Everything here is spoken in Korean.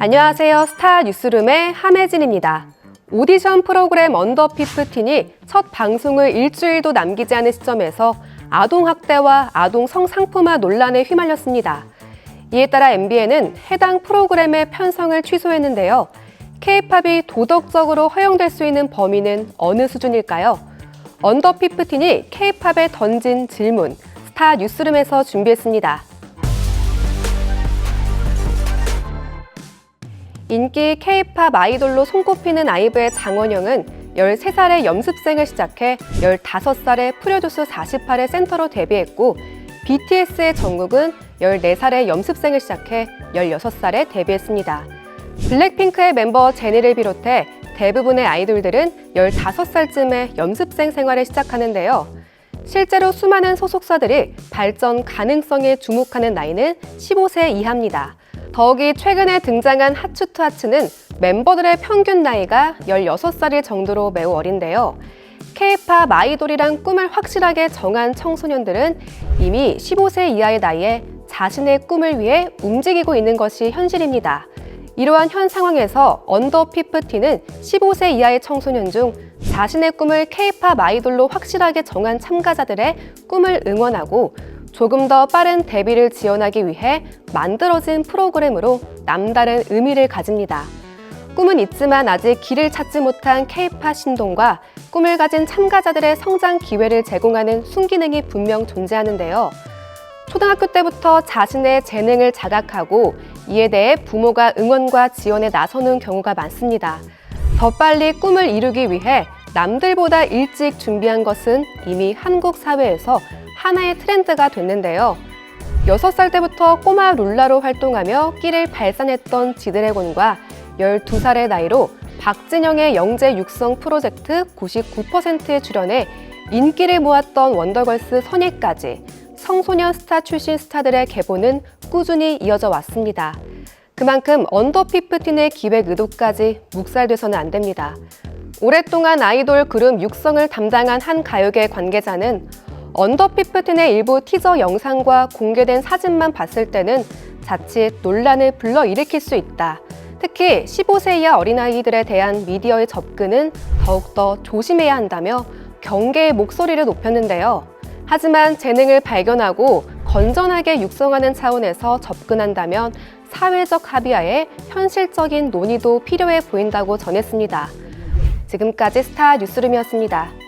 안녕하세요. 스타 뉴스룸의 함혜진입니다. 오디션 프로그램 언더 피프틴이 첫 방송을 일주일도 남기지 않은 시점에서 아동학대와 아동 성상품화 논란에 휘말렸습니다. 이에 따라 MBN은 해당 프로그램의 편성을 취소했는데요. K-팝이 도덕적으로 허용될 수 있는 범위는 어느 수준일까요? 언더 피프틴이 K-팝에 던진 질문, 스타 뉴스룸에서 준비했습니다. 인기 K-팝 아이돌로 손꼽히는 아이브의 장원영은 13살에 연습생을 시작해 15살에 프로듀스 48의 센터로 데뷔했고 BTS의 정국은 14살에 연습생을 시작해 16살에 데뷔했습니다. 블랙핑크의 멤버 제니를 비롯해 대부분의 아이돌들은 15살쯤에 연습생 생활을 시작하는데요. 실제로 수많은 소속사들이 발전 가능성에 주목하는 나이는 15세 이하입니다. 더욱이 최근에 등장한 하츠투 하츠는 멤버들의 평균 나이가 16살일 정도로 매우 어린데요. K-팝 아이돌이란 꿈을 확실하게 정한 청소년들은 이미 15세 이하의 나이에 자신의 꿈을 위해 움직이고 있는 것이 현실입니다. 이러한 현 상황에서 언더 피프티는 15세 이하의 청소년 중 자신의 꿈을 K-팝 아이돌로 확실하게 정한 참가자들의 꿈을 응원하고 조금 더 빠른 데뷔를 지원하기 위해 만들어진 프로그램으로 남다른 의미를 가집니다. 꿈은 있지만 아직 길을 찾지 못한 K-팝 신동과 꿈을 가진 참가자들의 성장 기회를 제공하는 순기능이 분명 존재하는데요. 초등학교 때부터 자신의 재능을 자각하고 이에 대해 부모가 응원과 지원에 나서는 경우가 많습니다. 더 빨리 꿈을 이루기 위해 남들보다 일찍 준비한 것은 이미 한국 사회에서 하나의 트렌드가 됐는데요. 6살 때부터 꼬마 룰라로 활동하며 끼를 발산했던 지드래곤과 12살의 나이로 박진영의 영재 육성 프로젝트 99%에 출연해 인기를 모았던 원더걸스 선예까지 청소년 스타 출신 스타들의 개보는 꾸준히 이어져 왔습니다. 그만큼 언더피프틴의 기획 의도까지 묵살돼서는 안 됩니다. 오랫동안 아이돌 그룹 육성을 담당한 한 가요계 관계자는 언더피프틴의 일부 티저 영상과 공개된 사진만 봤을 때는 자칫 논란을 불러일으킬 수 있다. 특히 15세 이하 어린아이들에 대한 미디어의 접근은 더욱더 조심해야 한다며 경계의 목소리를 높였는데요. 하지만 재능을 발견하고 건전하게 육성하는 차원에서 접근한다면 사회적 합의하에 현실적인 논의도 필요해 보인다고 전했습니다. 지금까지 스타 뉴스룸이었습니다.